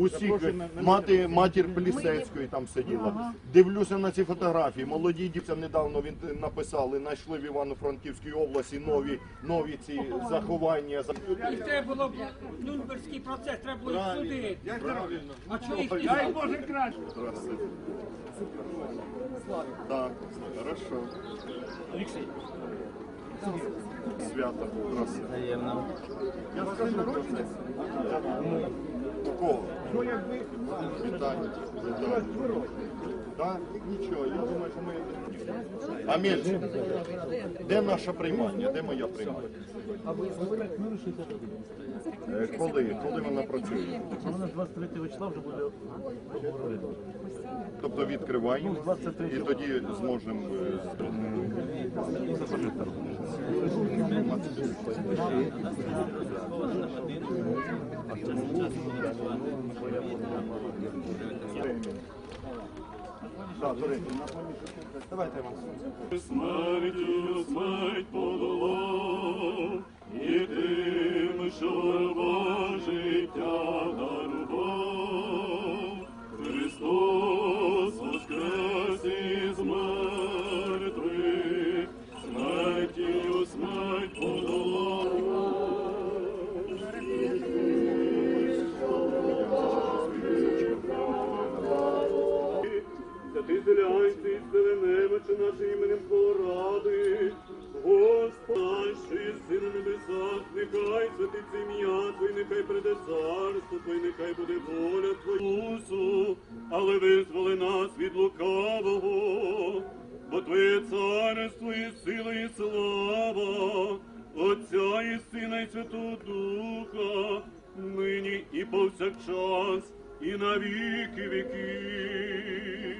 Усіх мати матір Плісецької там сиділа. Дивлюся на ці фотографії. Молоді дівчата недавно він написали, знайшли в Івано-Франківській області нові нові ці заховання. І це було б Нюрнберзький процес, треба було їх судити. Правильно. А чого їх не Дай? Боже краще. Так, хорошо. Свято красиво. Я скажу народження. У кого? Ну, якби. Вітання. Так, нічого, я думаю, що ми... Амельчик, де наша приймання? Де моя приймання? Е, Коли? Коли вона працює? Вона 23 числа вже буде обговорити. Тобто відкриваємо і тоді зможемо... е, Давайте вам Смертю смерть подолав, і тим, що життя дарував. Царство і сила і слава, Отця і Сина і Святого Духа, нині і повсякчас, і на віки віків.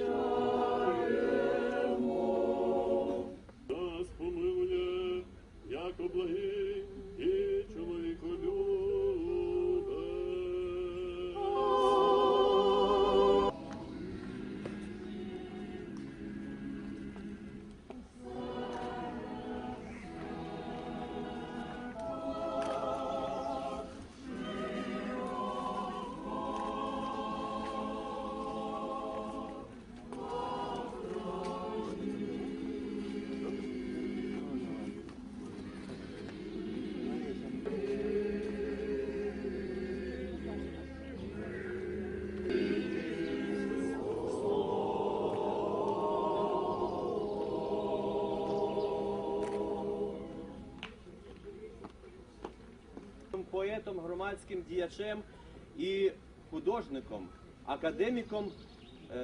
Нас громадським діячем і художником, академіком. Хто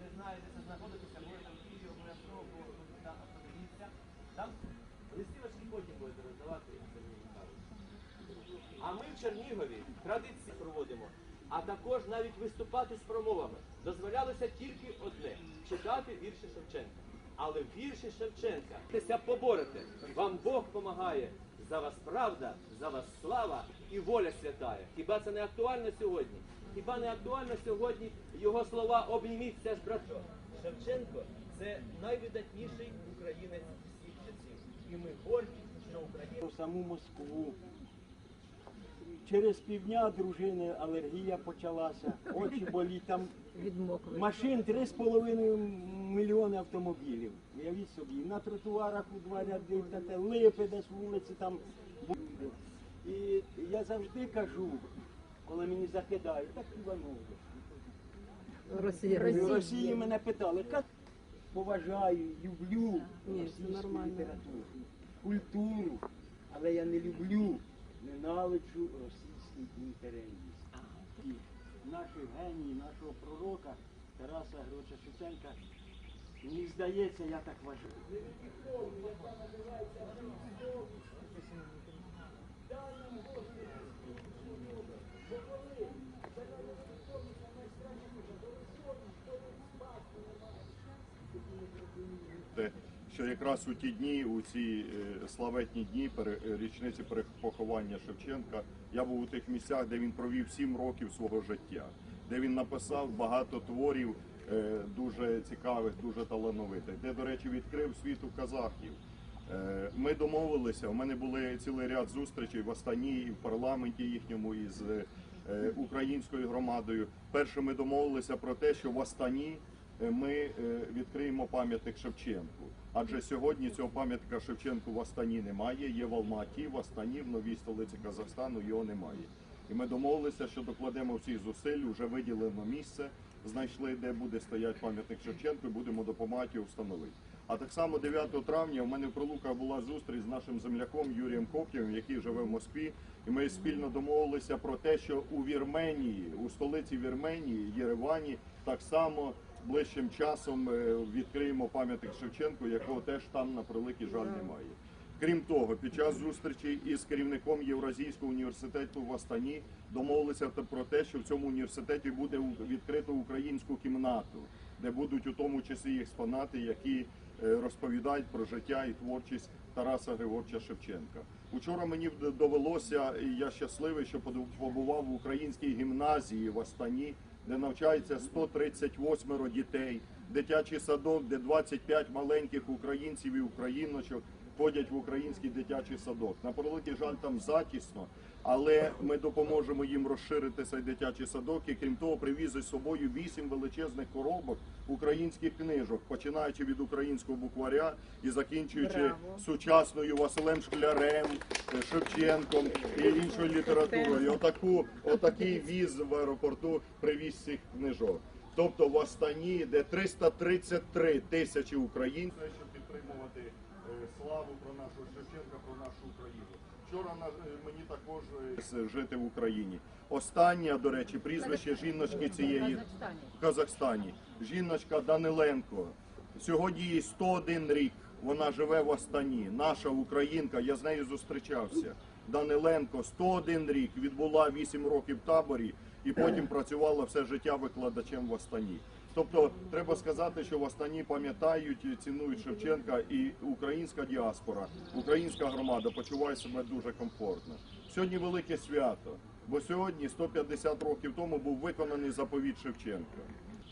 не знає, де це знаходитися, можете в Києві обов'язково там. Там листівочки потім будете роздавати. А ми в Чернігові традиції проводимо, а також навіть виступати з промовами. Дозволялося тільки одне читати вірші Шевченка. Але вірші Шевченка поборете. Вам Бог помагає. За вас правда, за вас слава і воля святая. Хіба це не актуально сьогодні? Хіба не актуально сьогодні його слова обніміться ж брато? Шевченко це найвидатніший українець всіх часів. І ми горді, що Україна. в саму Москву. Через півдня дружини алергія почалася, очі боліть, там машин 3,5 мільйони автомобілів. Уявіть собі, на тротуарах у два ряди, липи десь вулиці там. І я завжди кажу, коли мені закидають, так Іванович. Росія. В Росії мене питали, як поважаю, люблю російську літературу, культуру, але я не люблю, ненавиджу російський імперіалізм. І наші генії, нашого пророка Тараса Гроча Шевченка, мені здається, я так вважаю. те, що якраз у ті дні, у ці е, славетні дні, е, річниці поховання Шевченка, я був у тих місцях, де він провів сім років свого життя, де він написав багато творів е, дуже цікавих, дуже талановитих, де, до речі, відкрив світу казахів. Ми домовилися. У мене були цілий ряд зустрічей в Астані і в парламенті їхньому із українською громадою. Перше, ми домовилися про те, що в Астані ми е, відкриємо пам'ятник Шевченку. Адже сьогодні цього пам'ятника Шевченку в Астані немає. Є в Алматі, в Астані, в новій столиці Казахстану його немає. І ми домовилися, що докладемо всіх зусиль, вже виділено місце, знайшли, де буде стояти пам'ятник Шевченку, і будемо допомагати його встановити. А так само 9 травня у мене в Прилуках була зустріч з нашим земляком Юрієм Коптєвим, який живе в Москві. І ми спільно домовилися про те, що у Вірменії, у столиці Вірменії, Єревані, так само ближчим часом е, відкриємо пам'ятник Шевченку, якого теж там на превеликий жаль немає. Крім того, під час зустрічі із керівником Євразійського університету в Астані домовилися про те, що в цьому університеті буде відкрито українську кімнату, де будуть у тому числі експонати, які е, розповідають про життя і творчість Тараса Григоровича Шевченка. Учора мені довелося, і я щасливий, що побував в українській гімназії в Астані, де навчається 138 дітей, дитячий садок, де 25 маленьких українців і україночок ходять в український дитячий садок. На превеликий жаль, там затісно, але ми допоможемо їм розширити цей дитячий садок. І крім того, привіз із собою вісім величезних коробок українських книжок, починаючи від українського букваря і закінчуючи сучасною Василем Шклярем, е, Шевченком і іншою літературою. І Отаку, отакий віз в аеропорту привіз цих книжок. Тобто в Астані, де 333 тисячі українців, щоб підтримувати е, славу про нашого Шевченка, про нашу Україну. Вчора е, мені також е, жити в Україні. Остання, до речі, прізвище жіночки цієї в Казахстані. Жіночка Даниленко. Сьогодні їй 101 рік. Вона живе в Астані. Наша українка, я з нею зустрічався. Даниленко 101 рік, відбула 8 років в таборі і потім працювала все життя викладачем в Астані. Тобто треба сказати, що в Астані пам'ятають цінують Шевченка і українська діаспора, українська громада почуває себе дуже комфортно. Сьогодні велике свято, бо сьогодні, 150 років тому, був виконаний заповіт Шевченка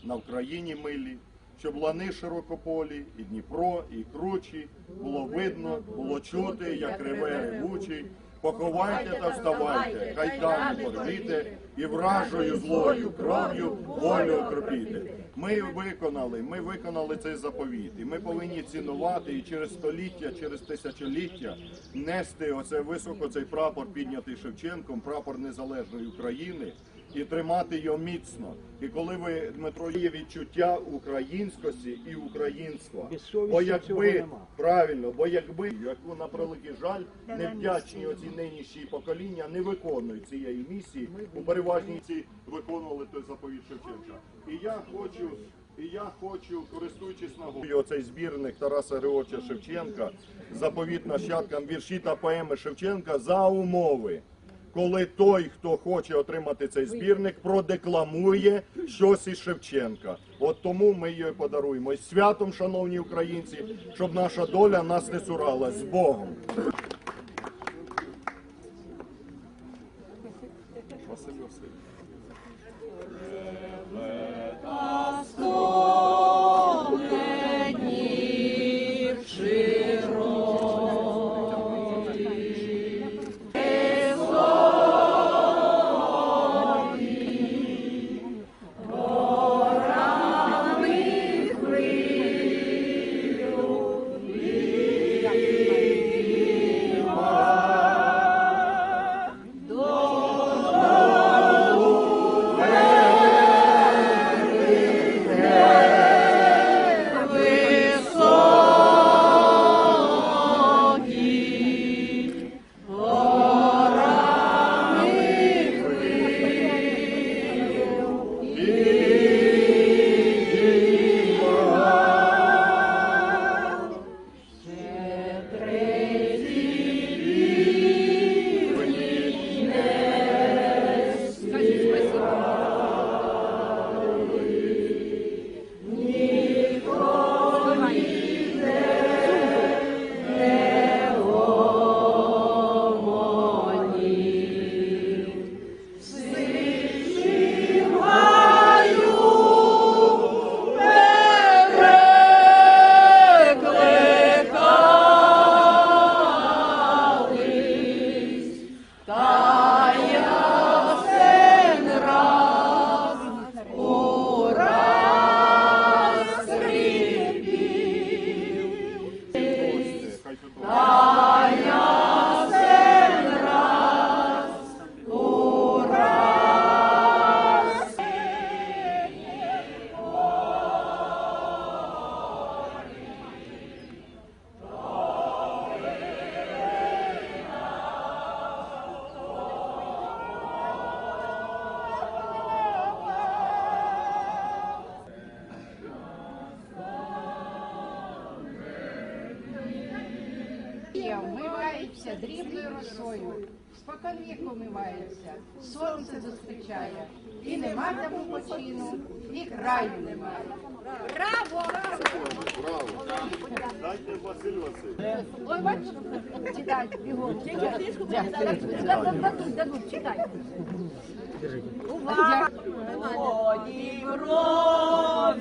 на Вкраїні милі, щоб лани широкополі, і Дніпро, і кручі було видно, було чути, як реве ревучий. Поховайте та вставайте, хай там порвіте, і вражою злою кров'ю волю окропіте. Ми виконали, ми виконали цей заповіт, і ми повинні цінувати і через століття, через тисячоліття нести оце високо цей прапор, піднятий Шевченком, прапор незалежної України. І тримати його міцно. І коли ви, Дмитро, є відчуття українськості і українства, бо якби правильно, бо якби яку на превеликий жаль невдячні оці нинішні покоління не виконують цієї місії, у переважній ці виконували той заповіт Шевченка. І я хочу. І я хочу, користуючись нагодою, цей збірник Тараса Григоровича Шевченка, заповіт нащадкам вірші та поеми Шевченка за умови, коли той, хто хоче отримати цей збірник, продекламує щось із Шевченка. От тому ми її подаруємо. І святом, шановні українці, щоб наша доля нас не цурала з Богом. Amen. Дрібною росою, споконвіку вмивається, сонце зустрічає, і нема тому почину, і краю немає. Браво! Браво. Дайте Василь Васильович. Ой, бачиш, читай, бігом. Дадуть, дадуть, дадуть, читай. Увага! Слава